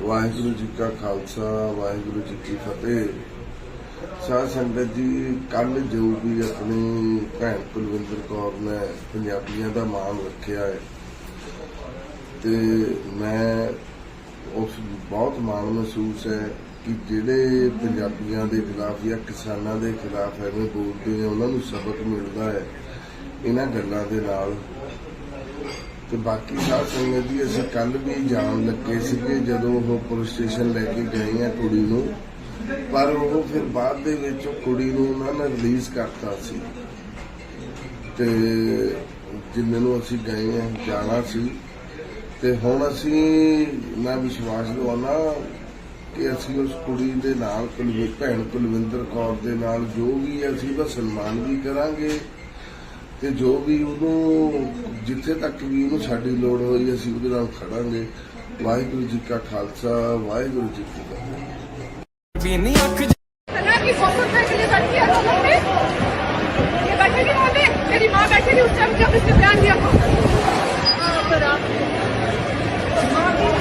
ਵਾਹਿਗੁਰੂ ਜੀ ਕਾ ਖਾਲਸਾ, ਵਾਹਿਗੁਰੂ ਜੀ ਕੀ ਫਤਿਹ। ਸਾਧ ਸੰਗਤ ਜੀ ਕੱਲ ਜੋ ਵੀ ਆਪਣੀ ਭੈਣ ਕੁਲਵਿੰਦਰ ਕੌਰ ਨੇ ਪੰਜਾਬੀਆਂ ਦਾ ਮਾਣ ਰੱਖਿਆ ਹੈ, ਤੇ ਮੈਂ ਉਸ ਬਹੁਤ ਮਾਣ ਮਹਿਸੂਸ ਹੈ ਕਿ ਜਿਹੜੇ ਪੰਜਾਬੀਆਂ ਦੇ ਖਿਲਾਫ ਜਾਂ ਕਿਸਾਨਾਂ ਦੇ ਖਿਲਾਫ ਐਵੇਂ ਬੋਲਦੇ ਨੇ, ਉਹਨਾਂ ਨੂੰ ਸਬਕ ਮਿਲਦਾ ਹੈ। ਇਹਨਾਂ ਗੱਲਾਂ ਦੇ ਨਾਲ ਤੇ ਬਾਕੀ ਸਾਧ ਸੰਗਤ ਜੀ, ਅਸੀਂ ਕੱਲ ਵੀ ਜਾਣ ਲੱਗੇ ਸੀਗੇ ਜਦੋਂ ਉਹ ਪੁਲਿਸ ਸਟੇਸ਼ਨ ਲੈ ਕੇ ਗਏ ਆ ਕੁੜੀ ਨੂੰ। ਪਰ ਉਹ ਫਿਰ ਬਾਅਦ ਦੇ ਵਿੱਚ ਉਹ ਕੁੜੀ ਨੂੰ ਉਹਨਾਂ ਨੇ ਰਿਲੀਜ਼ ਕਰਤਾ ਸੀ। ਤੇ ਜਿੰਨੇ ਨੂੰ ਅਸੀਂ ਗਏ ਆ, ਜਾਣਾ ਸੀ। ਤੇ ਹੁਣ ਅਸੀਂ, ਮੈਂ ਵਿਸ਼ਵਾਸ ਦਵਾਉਣਾ ਕਿ ਅਸੀਂ ਉਸ ਕੁੜੀ ਦੇ ਨਾਲ ਕੁਲਵਿ, ਭੈਣ ਕੁਲਵਿੰਦਰ ਕੌਰ ਦੇ ਨਾਲ ਜੋ ਵੀ ਅਸੀਂ ਉਹਦਾ ਸਨਮਾਨ ਵੀ ਕਰਾਂਗੇ। ਤੇ ਜੋ ਵੀ ਉਹਨੂੰ ਜਿੱਥੇ ਤੱਕ ਵੀ ਉਹਨੂੰ ਸਾਡੀ ਲੋੜ ਹੋਈ ਅਸੀਂ ਉਹਦੇ ਨਾਲ ਖੜਾਂਗੇ ਵਾਹਿਗੁਰੂ ਜੀ ਕਾ ਖਾਲਸਾ ਵਾਹਿਗੁਰੂ ਜੀ ਕੀ ਫਤਿਹ पीनी अख ना कि सौ सौ रुपए के लिए बैठी है रोड पे ये बैठेगी वहाँ पे मेरी माँ बैठी थी उस टाइम जब इसने बयान दिया था हाँ, पर आप- माँ भी-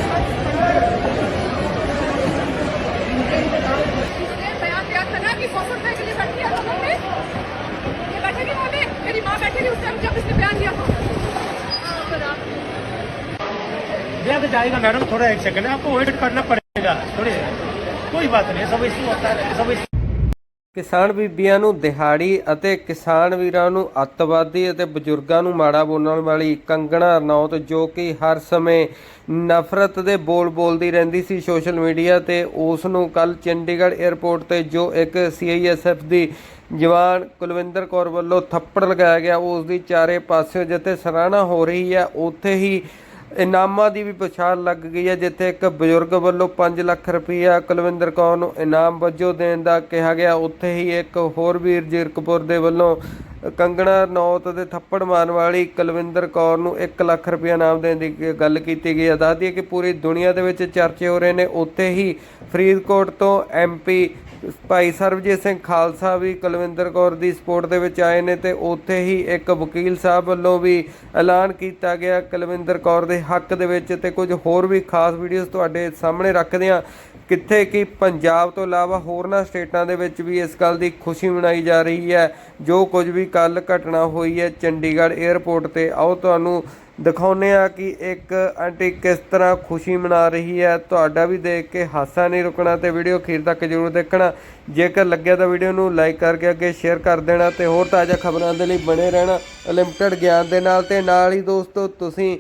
इसने बयान दिया था ना कि सौ सौ पे बैठे थे उस टाइम जब इसने बयान दिया था जाएगा मैडम, थोड़ा एक सेकंड आपको वेट करना पड़ेगा। थोड़ी कोई बात नहीं, सब इसी होता है, सब इशू ਕਿਸਾਨ ਬੀਬੀਆਂ ਨੂੰ ਦਿਹਾੜੀ ਅਤੇ ਕਿਸਾਨ ਵੀਰਾਂ ਨੂੰ ਅੱਤਵਾਦੀ ਅਤੇ ਬਜ਼ੁਰਗਾਂ ਨੂੰ ਮਾੜਾ ਬੋਲਣ ਵਾਲੀ ਕੰਗਣਾ ਰਣੌਤ ਜੋ ਕਿ ਹਰ ਸਮੇਂ ਨਫ਼ਰਤ ਦੇ ਬੋਲ ਬੋਲਦੀ ਰਹਿੰਦੀ ਸੀ ਸੋਸ਼ਲ ਮੀਡੀਆ ਤੇ, ਉਸ ਨੂੰ ਕੱਲ ਚੰਡੀਗੜ੍ਹ 에ਅਰਪੋਰਟ ਤੇ ਜੋ ਇੱਕ ਸੀਆਈਐਸਐਫ ਦੀ ਜਵਾਨ ਕੁਲਵਿੰਦਰ ਕੌਰ ਵੱਲੋਂ ਥੱਪੜ ਲਗਾਇਆ ਗਿਆ, ਉਸ ਦੀ ਚਾਰੇ ਪਾਸਿਓਂ ਜਿੱਥੇ ਸਰਾਹਨਾ ਹੋ ਰਹੀ ਹੈ, ਉੱਥੇ ਹੀ ਇਨਾਮਾਂ ਦੀ ਵੀ ਪਛਾਣ ਲੱਗ ਗਈ ਹੈ, ਜਿੱਥੇ ਇੱਕ ਬਜ਼ੁਰਗ ਵੱਲੋਂ 5 ਲੱਖ ਰੁਪਈਆ ਕੁਲਵਿੰਦਰ ਕੌਰ ਨੂੰ ਇਨਾਮ ਵਜੋਂ ਦੇਣ ਦਾ ਕਿਹਾ ਗਿਆ। ਉੱਥੇ ਹੀ ਇੱਕ ਹੋਰ ਵੀਰ ਜੀਰਕਪੁਰ ਦੇ ਵੱਲੋਂ ਕੰਗਣਾ ਨੌਤ ਦੇ ਥੱਪੜ ਮਾਰਨ ਵਾਲੀ ਕੁਲਵਿੰਦਰ ਕੌਰ ਨੂੰ 1 ਲੱਖ ਰੁਪਈਆ ਇਨਾਮ ਦੇਣ ਦੀ ਗੱਲ ਕੀਤੀ ਗਈ ਹੈ। ਦੱਸਦੀ ਹੈ ਕਿ ਪੂਰੀ ਦੁਨੀਆ ਦੇ ਵਿੱਚ ਚਰਚੇ ਹੋ ਰਹੇ ਨੇ। ਉੱਥੇ ਹੀ ਫਰੀਦਕੋਟ ਤੋਂ ਐਮਪੀ ਭਾਈ ਸਰਬਜੀਤ ਸਿੰਘ ਖਾਲਸਾ ਵੀ ਕੁਲਵਿੰਦਰ ਕੌਰ ਦੀ ਸਪੋਰਟ ਦੇ ਵਿੱਚ ਆਏ ਨੇ ਤੇ ਉੱਥੇ ਹੀ ਇੱਕ ਵਕੀਲ ਸਾਹਿਬ ਵੱਲੋਂ ਵੀ ਐਲਾਨ ਕੀਤਾ ਗਿਆ ਕੁਲਵਿੰਦਰ ਕੌਰ ਦੇ ਹੱਕ ਦੇ ਵਿੱਚ ਤੇ ਕੁਝ ਹੋਰ ਵੀ ਖਾਸ ਵੀਡੀਓਜ਼ ਤੁਹਾਡੇ ਸਾਹਮਣੇ ਰੱਖਦੇ ਹਾਂ। ਕਿੱਥੇ ਕਿ ਪੰਜਾਬ ਤੋਂ ਇਲਾਵਾ ਹੋਰਨਾਂ ਸਟੇਟਾਂ ਦੇ ਵਿੱਚ ਵੀ ਇਸ ਗੱਲ ਦੀ ਖੁਸ਼ੀ ਮਨਾਈ ਜਾ ਰਹੀ ਹੈ। ਜੋ ਕੁਝ ਵੀ ਕੱਲ ਘਟਨਾ ਹੋਈ ਹੈ ਚੰਡੀਗੜ੍ਹ 에ਅਰਪੋਰਟ ਤੇ, ਆਓ ਤੁਹਾਨੂੰ ਦਿਖਾਉਂਦੇ ਆ ਕਿ ਇੱਕ ਆਂਟੀ ਕਿਸ ਤਰ੍ਹਾਂ ਖੁਸ਼ੀ ਮਨਾ ਰਹੀ ਹੈ। ਤੁਹਾਡਾ ਵੀ ਦੇਖ ਕੇ ਹਾਸਾ ਨਹੀਂ ਰੁਕਣਾ ਤੇ ਵੀਡੀਓ ਅਖੀਰ ਤੱਕ ਜਰੂਰ ਦੇਖਣਾ। ਜੇਕਰ ਲੱਗਿਆ ਤਾਂ ਵੀਡੀਓ ਨੂੰ ਲਾਈਕ ਕਰਕੇ ਅੱਗੇ ਸ਼ੇਅਰ ਕਰ ਦੇਣਾ ਤੇ ਹੋਰ ਤਾਜ਼ਾ ਖਬਰਾਂ ਦੇ ਲਈ ਬਣੇ ਰਹਿਣਾ ਲਿਮਟਿਡ ਗਿਆਨ ਦੇ ਨਾਲ ਤੇ ਨਾਲ ਹੀ ਦੋਸਤੋ ਤੁਸੀਂ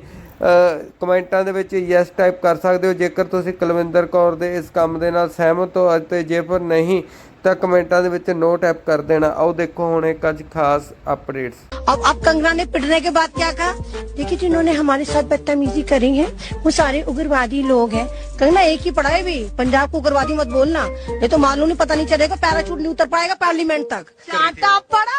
ਕਮੈਂਟਾਂ ਦੇ ਵਿੱਚ ਯੈਸ ਟਾਈਪ ਕਰ ਸਕਦੇ ਹੋ। ਜੇਕਰ ਤੁਸੀਂ ਕੁਲਵਿੰਦਰ ਕੌਰ ਦੇ ਇਸ ਕੰਮ ਦੇ ਨਾਲ ਸਹਿਮਤ ਹੋ ਅਤੇ ਜੇਕਰ ਨਹੀਂ ਤਾਂ ਕਮੈਂਟਾਂ ਦੇ ਵਿੱਚ ਨੋ ਟਾਈਪ ਕਰ ਦੇਣਾ ਆਓ ਦੇਖੋ ਹੁਣ ਇੱਕ ਅੱਜ ਖਾਸ ਅਪਡੇਟਸ अब अब कंगना ने पिटने के बाद क्या कहा देखिए जिन्होंने हमारे साथ बदतमीजी करी है वो सारे उग्रवादी लोग हैं कंगना एक ही पढ़ा है भी पंजाब को उग्रवादी मत बोलना ये तो मालूम नहीं पता नहीं चलेगा पैराचूट नहीं उतर पाएगा पार्लियामेंट तक चाटा पड़ा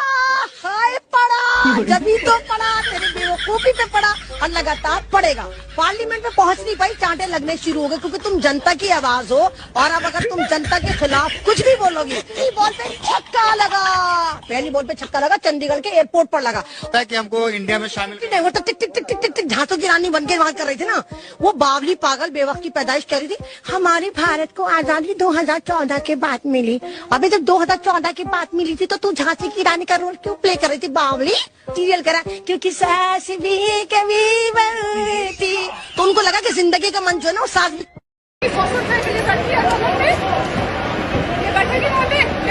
हाय पड़ा जब ही तो पड़ा तेरे बेवकूफी पे पड़ा और लगातार पड़ेगा पार्लियामेंट में पहुंच नहीं पाई चांटे लगने शुरू हो गए क्योंकि तुम जनता की आवाज हो और अब अगर तुम जनता के खिलाफ कुछ भी बोलोगे पहली बॉल पे छक्का लगा। पहली बॉल पे छक्का लगा चंडीगढ़ के एयरपोर्ट पर लगा। है कि हमको इंडिया में शामिल नहीं वो तो टिक टिक टिक टिक टिक टिक झांसों की रानी बन के बात कर रही थी ना। वो बावली पागल बेवक की पैदाइश कर रही थी। हमारे भारत को आज़ादी 2014 के बाद मिली। अभी जब 2014 के बाद मिली थी तो तू झांसी की रानी का रोल क्यों प्ले कर रही थी? बावली सीरियल करा क्योंकि सास भी कभी बनती तो उनको लगा कि ज़िंदगी का मन जो है ना वो सास भी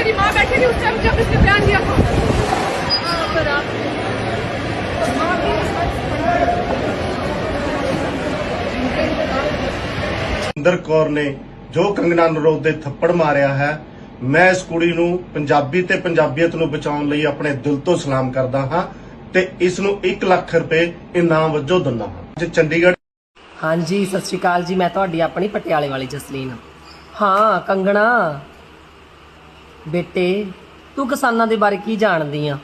मेरी माँ बैठी थी उस टाइम जब इसने बयान दिया था हाँ, पर आप- माँ भी- ਸੁਰਿੰਦਰ ਕੌਰ ਨੇ ਜੋ ਕੰਗਨਾ ਨਰੋਦ ਦੇ ਥੱਪੜ ਮਾਰਿਆ ਹੈ ਮੈਂ ਇਸ ਕੁੜੀ ਨੂੰ ਪੰਜਾਬੀ ਤੇ ਪੰਜਾਬੀਅਤ ਨੂੰ ਬਚਾਉਣ ਲਈ ਆਪਣੇ ਦਿਲ ਤੋਂ ਸਲਾਮ ਕਰਦਾ ਹਾਂ ਤੇ ਇਸ ਨੂੰ 1 ਲੱਖ ਰੁਪਏ ਇਨਾਮ ਵਜੋਂ ਦਿੰਦਾ ਹਾਂ ਅੱਜ ਚੰਡੀਗੜ੍ਹ ਹਾਂਜੀ ਸਤਿ ਸ਼੍ਰੀ ਅਕਾਲ ਜੀ ਮੈਂ ਤੁਹਾਡੀ ਆਪਣੀ ਪਟਿਆਲੇ ਵਾਲੀ ਜਸਲੀਨ ਹਾਂ ਕੰਗਣਾ ਬੇਟੇ, ਤੂੰ ਕਿਸਾਨਾਂ ਦੇ ਬਾਰੇ ਕੀ ਜਾਣਦੀ ਆ?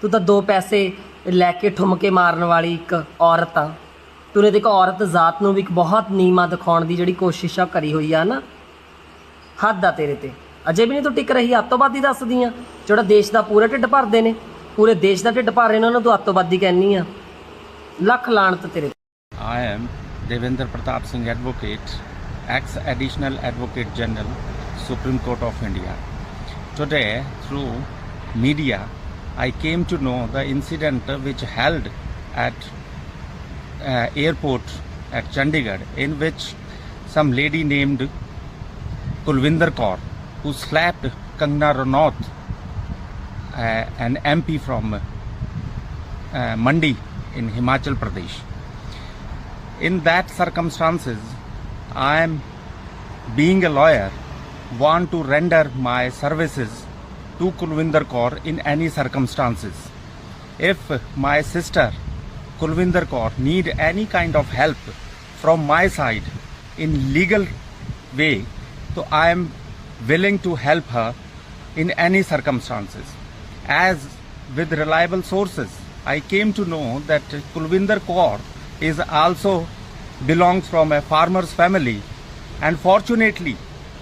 ਤੂੰ ਤਾਂ ਦੋ ਪੈਸੇ ਲੈ ਕੇ ਠੁਮਕੇ ਮਾਰਨ ਵਾਲੀ ਇੱਕ ਔਰਤ ਆ। ਤੂੰ ਨੇ ਦੇਖੋ ਔਰਤ ਜ਼ਾਤ ਨੂੰ ਵੀ ਇੱਕ ਬਹੁਤ ਨੀਮਾ ਦਿਖਾਉਣ ਦੀ ਜਿਹੜੀ ਕੋਸ਼ਿਸ਼ ਆ ਕਰੀ ਹੋਈ ਆ ਨਾ। ਹੱਦ ਆ ਤੇਰੇ ਤੇ। ਅਜੇ ਵੀ ਨਹੀਂ ਤੂੰ ਟਿਕ ਰਹੀ ਅੱਤੋਵਾਦੀ ਦੱਸਦੀ ਆ। ਜਿਹੜਾ ਦੇਸ਼ ਦਾ ਪੂਰਾ ਢਿੱਡ ਭਰਦੇ ਨੇ, ਪੂਰੇ ਦੇਸ਼ ਦਾ ਢਿੱਡ ਭਰ ਰਹੇ ਨੇ, ਉਹਨਾਂ ਨੂੰ ਤੂੰ ਅੱਤੋਵਾਦੀ ਕਹਿਨੀ ਆ। ਲੱਖ ਲਾਣਤ ਤੇਰੇ I am am Pratap Singh advocate ex additional advocate general supreme court of India Today, through media, I came to know the incident which held at uh, airport at Chandigarh, in which some lady named Kulvinder Kaur, who slapped Kangna Ranaut, uh, an MP from uh, Mandi in Himachal Pradesh. In that circumstances, I am being a lawyer, want to render my services to Kulvinder Kaur in any circumstances. If my sister Kulvinder Kaur need any kind of help from my side in legal way, so I am willing to help her in any circumstances. As with reliable sources, I came to know that Kulvinder Kaur is also belongs from a farmer's family and fortunately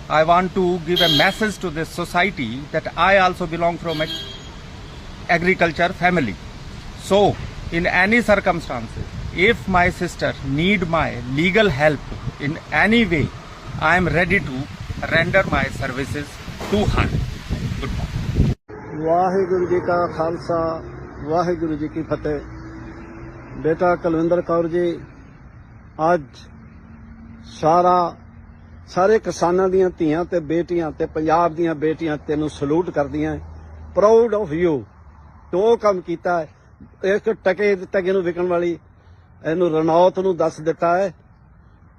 I want to give a message to this society that I also belong from a agriculture family. So, in any circumstances, if my sister need my legal help in any way, I am ready to render my services to her. Good morning. Waheguru ji ਕਾ ਖਾਲਸਾ ਵਾਹਿਗੁਰੂ ਜੀ ਕੀ ਫਤਿਹ ਬੇਟਾ ਕੁਲਵਿੰਦਰ ਕੌਰ ਜੀ ਅੱਜ ਸਾਰਾ ਸਾਰੇ ਕਿਸਾਨਾਂ ਦੀਆਂ ਧੀਆਂ ਤੇ ਬੇਟੀਆਂ ਤੇ ਪੰਜਾਬ ਦੀਆਂ ਬੇਟੀਆਂ ਤੈਨੂੰ ਸਲੂਟ ਕਰਦੀਆਂ ਪ੍ਰਾਊਡ ਆਫ ਯੂ ਤੋ ਕੰਮ ਕੀਤਾ ਇੱਕ ਟਕੇ ਟਕੇ ਨੂੰ ਵਿਕਣ ਵਾਲੀ ਇਹਨੂੰ ਰਣੌਤ ਨੂੰ ਦੱਸ ਦਿੱਤਾ ਹੈ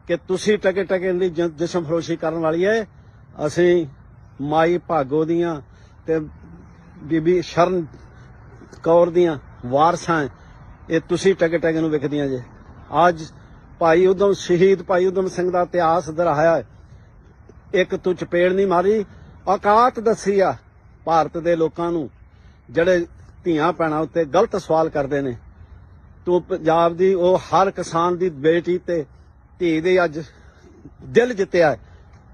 ਕਿ ਤੁਸੀਂ ਟਕੇ ਟਕੇ ਦੀ ਜਿਸਮ ਫਰੋਸ਼ੀ ਕਰਨ ਵਾਲੀ ਹੈ ਅਸੀਂ ਮਾਈ ਭਾਗੋ ਦੀਆਂ ਤੇ ਬੀਬੀ ਸ਼ਰਨ ਕੌਰ ਦੀਆਂ ਵਾਰਸਾਂ ਇਹ ਤੁਸੀਂ ਟਕੇ ਟਕੇ ਨੂੰ ਵਿਕਦੀਆਂ ਜੇ। ਅੱਜ ਭਾਈ ਉਦਮ, ਸ਼ਹੀਦ ਭਾਈ ਉਦਮ ਸਿੰਘ ਦਾ ਇਤਿਹਾਸ ਦਰਹਾਇਆ ਇੱਕ ਤੂੰ ਚਪੇੜ ਨਹੀਂ ਮਾਰੀ, ਔਕਾਤ ਦੱਸੀ ਆ ਭਾਰਤ ਦੇ ਲੋਕਾਂ ਨੂੰ, ਜਿਹੜੇ ਧੀਆਂ ਭੈਣਾਂ ਉੱਤੇ ਗਲਤ ਸਵਾਲ ਕਰਦੇ ਨੇ। ਤੂੰ ਪੰਜਾਬ ਦੀ, ਉਹ ਹਰ ਕਿਸਾਨ ਦੀ ਬੇਟੀ ਤੇ ਧੀ ਦੇ ਅੱਜ ਦਿਲ ਜਿੱਤਿਆ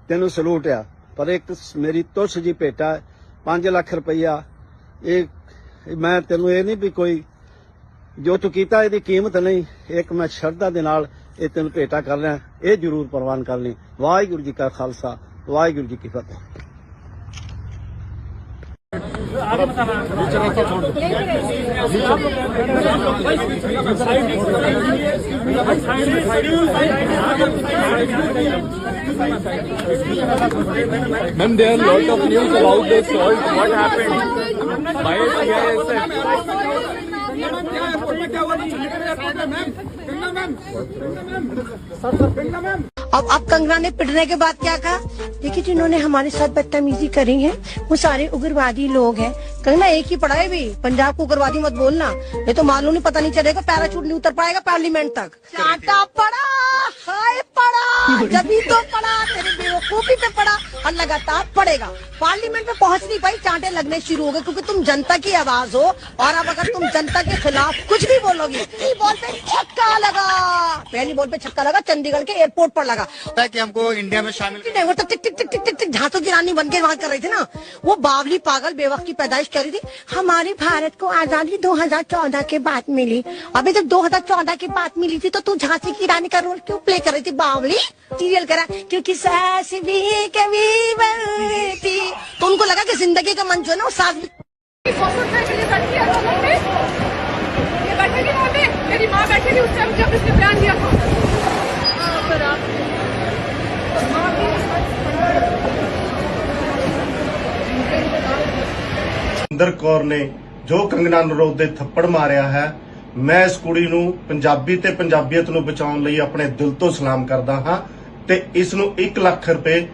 ਤੈਨੂੰ ਸਲੂਟ ਆ। ਪਰ ਇੱਕ ਮੇਰੀ ਤੁਸ਼ ਜੀ ਭੇਟਾ 5 ਲੱਖ ਰੁਪਈਆ। ਇਹ, ਮੈਂ ਤੈਨੂੰ ਇਹ ਨਹੀਂ ਵੀ ਕੋਈ, ਜੋ ਤੂੰ ਕੀਤਾ, ਇਹਦੀ ਕੀਮਤ ਨਹੀਂ। ਇੱਕ ਮੈਂ ਸ਼ਰਧਾ ਦੇ ਨਾਲ ਇਹ ਤੈਨੂੰ ਭੇਟਾ ਕਰ ਰਿਹਾ ਇਹ ਜ਼ਰੂਰ ਪ੍ਰਵਾਨ ਕਰ ਲਈ ਵਾਹਿਗੁਰੂ ਜੀ ਕਾ ਖਾਲਸਾ ਵਾਹਿਗੁਰੂ ਜੀ ਕੀ ਫਤਿਹ अब अब कंगना ने पिटने के बाद क्या कहा? देखिए जिन्होंने हमारे साथ बदतमीजी करी है, वो सारे उग्रवादी लोग हैं। कंगना, एक ही पढ़ा है भी पंजाब को उग्रवादी मत बोलना। ये तो मालूम नहीं पता नहीं चलेगा पैराचूट नहीं उतर पाएगा पार्लियामेंट तक। चाटा पड़ा, हाय पड़ा जभी तो पड़ा, तेरे बेवकूफ़ी पे पड़ा। और लगातार पड़ेगा। पार्लियामेंट में पहुँच नहीं पाई चांटे लगने शुरू हो गए क्योंकि तुम जनता की आवाज़ हो और अब अगर तुम जनता के खिलाफ कुछ भी बोलोगे बॉल पे छक्का लगा। पहली बॉल पे छक्का लगा चंडीगढ़ के एयरपोर्ट पर लगा। कि हमको इंडिया में शामिल नहीं वो तो टिक टिक टिक टिक टिक टिक झांसों की रानी बन के बात कर रही थी ना। वो बावली पागल बेवक की पैदाइश कर रही थी। हमारे भारत को आज़ादी 2014 के बाद मिली। अभी जब 2014 के बाद मिली थी तो तू झांसी की रानी का रोल क्यों प्ले कर रही थी बावली? सीरियल करा क्योंकि सास भी कभी। बनती तो उनको लगा कि जिंदगी का मन जो है ना वो सास भी सौ सौ रुपए के लिए बैठी है रोड पे ये बैठेगी वहाँ पे मेरी माँ बैठी थी उस टाइम जब इसने बयान दिया था हाँ, पर आप माँ भी ਇੰਦਰ ਕੌਰ ਨੇ ਜੋ ਕੰਗਨਾ ਨਰੋਦ ਦੇ ਥੱਪੜ ਮਾਰਿਆ ਹੈ ਮੈਂ ਇਸ ਕੁੜੀ ਨੂੰ ਪੰਜਾਬੀ ਤੇ ਪੰਜਾਬੀਅਤ ਨੂੰ ਬਚਾਉਣ ਲਈ ਆਪਣੇ ਦਿਲ ਤੋਂ ਸਲਾਮ ਕਰਦਾ ਹਾਂ ਤੇ ਇਸ ਨੂੰ 1 ਲੱਖ ਰੁਪਏ